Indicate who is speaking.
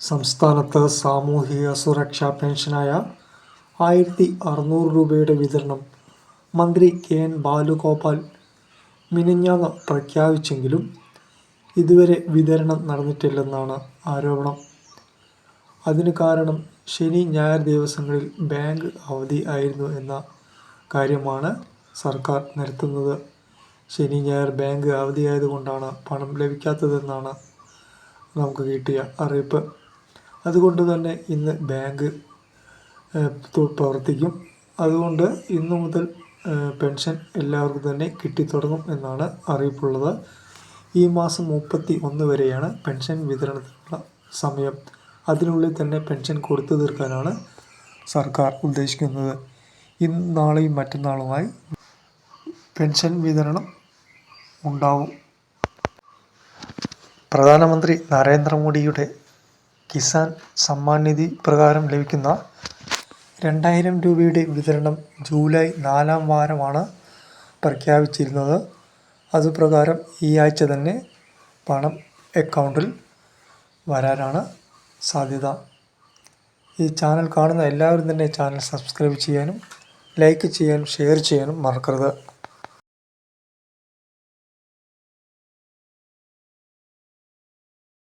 Speaker 1: സംസ്ഥാനത്ത് സാമൂഹിക സുരക്ഷാ പെൻഷനായ ആയിരത്തി അറുന്നൂറ് രൂപയുടെ വിതരണം മന്ത്രി കെ എൻ ബാലുഗോപാൽ മിനിഞ്ഞാന്ന് പ്രഖ്യാപിച്ചെങ്കിലും ഇതുവരെ വിതരണം നടന്നിട്ടില്ലെന്നാണ് ആരോപണം. അതിന് കാരണം ശനി ഞായർ ദിവസങ്ങളിൽ ബാങ്ക് അവധി ആയിരുന്നു എന്ന കാര്യമാണ് സർക്കാർ നിരത്തുന്നത്. ശനി ഞായർ ബാങ്ക് അവധിയായതുകൊണ്ടാണ് പണം ലഭിക്കാത്തതെന്നാണ് നമുക്ക് കിട്ടിയ അറിയിപ്പ്. അതുകൊണ്ട് തന്നെ ഇന്ന് ബാങ്ക് പ്രവർത്തിക്കും. അതുകൊണ്ട് ഇന്നു മുതൽ പെൻഷൻ എല്ലാവർക്കും തന്നെ കിട്ടിത്തുടങ്ങും എന്നാണ് അറിയിപ്പുള്ളത്. ഈ മാസം മുപ്പത്തി ഒന്ന് വരെയാണ് പെൻഷൻ വിതരണത്തിനുള്ള സമയം. അതിനുള്ളിൽ തന്നെ പെൻഷൻ കൊടുത്തു തീർക്കാനാണ് സർക്കാർ ഉദ്ദേശിക്കുന്നത്. ഇന്ന് നാളെയും മറ്റന്നാളുമായി പെൻഷൻ വിതരണം ഉണ്ടാവും. പ്രധാനമന്ത്രി നരേന്ദ്രമോദിയുടെ കിസാൻ സമ്മാൻ നിധി പ്രകാരം ലഭിക്കുന്ന രണ്ടായിരം രൂപയുടെ വിതരണം ജൂലൈ നാലാം വാരമാണ് പ്രഖ്യാപിച്ചിരുന്നത്. അതുപ്രകാരം ഈ ആഴ്ച തന്നെ പണം അക്കൗണ്ടിൽ വരാനാണ് സാധ്യത. ഈ ചാനൽ കാണുന്ന എല്ലാവരും തന്നെ ചാനൽ സബ്സ്ക്രൈബ് ചെയ്യാനും ലൈക്ക് ചെയ്യാനും ഷെയർ ചെയ്യാനും മറക്കരുത്.